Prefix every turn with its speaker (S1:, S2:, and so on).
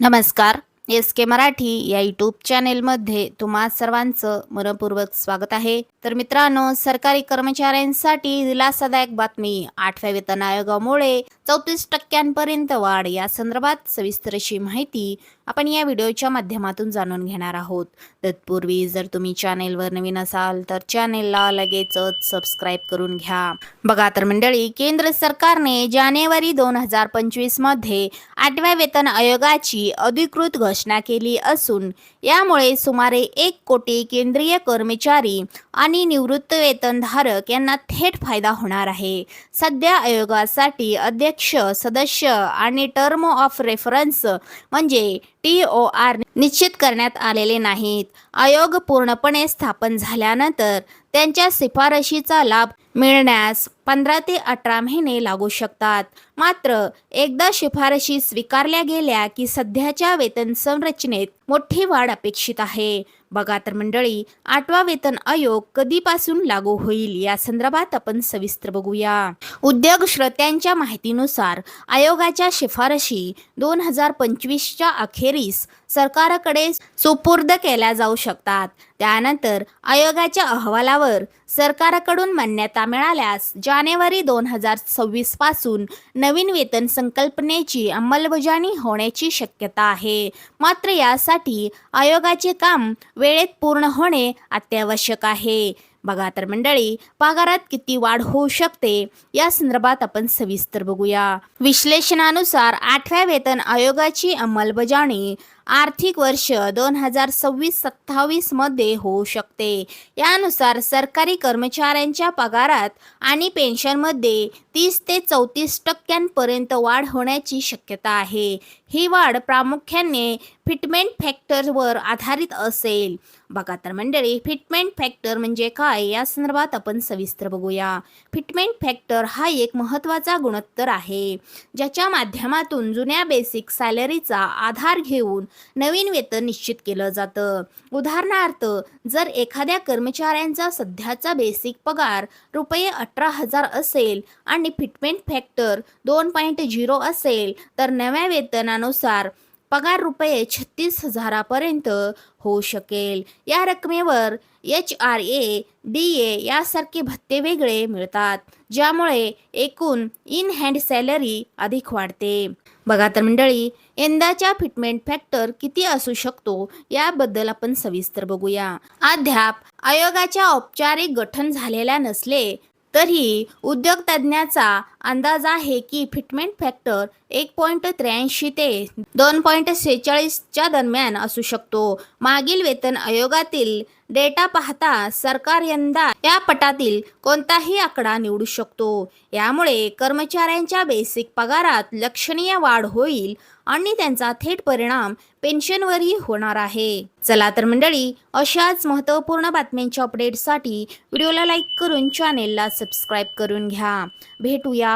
S1: नमस्कार. एस के मराठी या यूट्यूब चॅनेलमध्ये तुम्हा सर्वांचं मनपूर्वक स्वागत आहे. तर मित्रांनो सरकारी कर्मचाऱ्यांसाठी दिलासादायक बातमी आठव्या वेतन आयोगामुळे चौतीस टक्क्यांपर्यंत वाढ या संदर्भात सविस्तर अशी माहिती आपण या व्हिडिओच्या माध्यमातून जाणून घेणार आहोत. तत्पूर्वी जर तुम्ही चॅनेलवर नवीन असाल तर चॅनेलला लगेचच सबस्क्राईब करून घ्या. बघा तर मंडळी केंद्र सरकारने जानेवारी दोन हजार पंचवीसमध्ये आठव्या वेतन आयोगाची अधिकृत घोषणा केली असून यामुळे सुमारे एक कोटी केंद्रीय कर्मचारी आणि निवृत्त वेतनधारक यांना थेट फायदा होणार आहे. सध्या आयोगासाठी अध्यक्ष सदस्य आणि टर्म ऑफ रेफरन्स म्हणजे टी ओ आर निश्चित करण्यात आलेले नाहीत. आयोग पूर्णपणे स्थापन झाल्यानंतर त्यांच्या शिफारशीचा लाभ मिळण्यास पंधरा ते अठरा महिने लागू शकतात. मात्र एकदा शिफारशी स्वीकारल्या गेल्या की सध्याच्या वेतन संरचनेत मोठी वाढ अपेक्षित आहे. बघा तर मंडळी आठवा वेतन आयोग कधीपासून लागू होईल? या संदर्भात आपण सविस्तर बघूया. उद्योग श्रोत्यांच्या माहितीनुसार आयोगाच्या शिफारशी दोन हजार पंचवीसच्या अखेरीस सरकारकडे सुपूर्द केल्या जाऊ शकतात. त्यानंतर आयोगाच्या अहवालावर सरकारकडून मान्यता मिळाल्यास जानेवारी दोन हजार सव्वीसपासून नवीन वेतन संकल्पनेची अंमलबजावणी होण्याची शक्यता आहे. मात्र यासाठी आयोगाचे काम वेळेत पूर्ण होणे अत्यावश्यक आहे. बघा तर मंडळी पगारात किती वाढ होऊ शकते या संदर्भात आपण सविस्तर बघूया. विश्लेषणानुसार आठव्या वेतन आयोगाची अंमलबजावणी आर्थिक वर्ष दोन हजार सव्वीस सत्तावीसमध्ये होऊ शकते. यानुसार सरकारी कर्मचाऱ्यांच्या पगारात आणि पेन्शनमध्ये तीस ते चौतीस टक्क्यांपर्यंत वाढ होण्याची शक्यता आहे. ही वाढ प्रामुख्याने फिटमेंट फॅक्टरवर आधारित असेल. बघा तर मंडळी फिटमेंट फॅक्टर म्हणजे काय? या संदर्भात आपण सविस्तर बघूया. फिटमेंट फॅक्टर हा एक महत्त्वाचा गुणोत्तर आहे ज्याच्या माध्यमातून जुन्या बेसिक सॅलरीचा आधार घेऊन नवीन वेतन निश्चित केलं जातं. उदाहरणार्थ जर एखाद्या कर्मचाऱ्यांचा सध्याचा बेसिक पगार रुपये अठरा हजार असेल आणि फिटमेंट फॅक्टर दोन पॉईंट झिरो असेल तर नव्या वेतनानुसार पगार रुपये छत्तीस हजारापर्यंत होऊ शकेल. या रकमेवर H R A D A यासारखे भत्ते वेगळे मिळतात ज्यामुळे एकूण इन हँड सॅलरी अधिक वाढते. बघा तर मंडळी यंदाच्या फिटमेंट फॅक्टर किती असू शकतो याबद्दल आपण सविस्तर बघूया. अद्याप आयोगाच्या औपचारिक गठन झालेल्या नसले तरी उद्योग तज्ज्ञाचा अंदाज आहे की फिटमेंट फॅक्टर एक पॉईंट त्र्याऐंशी ते दोन पॉईंट सेहेचाळीसच्या दरम्यान असू शकतो. मागील वेतन आयोगातील डेटा पाहता सरकार यंदा या पटातील कोणताही आकडा निवडू शकतो. यामुळे कर्मचाऱ्यांच्या बेसिक पगारात लक्षणीय वाढ होईल आणि त्यांचा थेट परिणाम पेन्शनवरही होणार आहे. चला तर मंडळी अशाच महत्त्वपूर्ण बातम्यांच्या अपडेटसाठी व्हिडिओला लाईक करून चॅनेलला सबस्क्राईब करून घ्या. भेटूया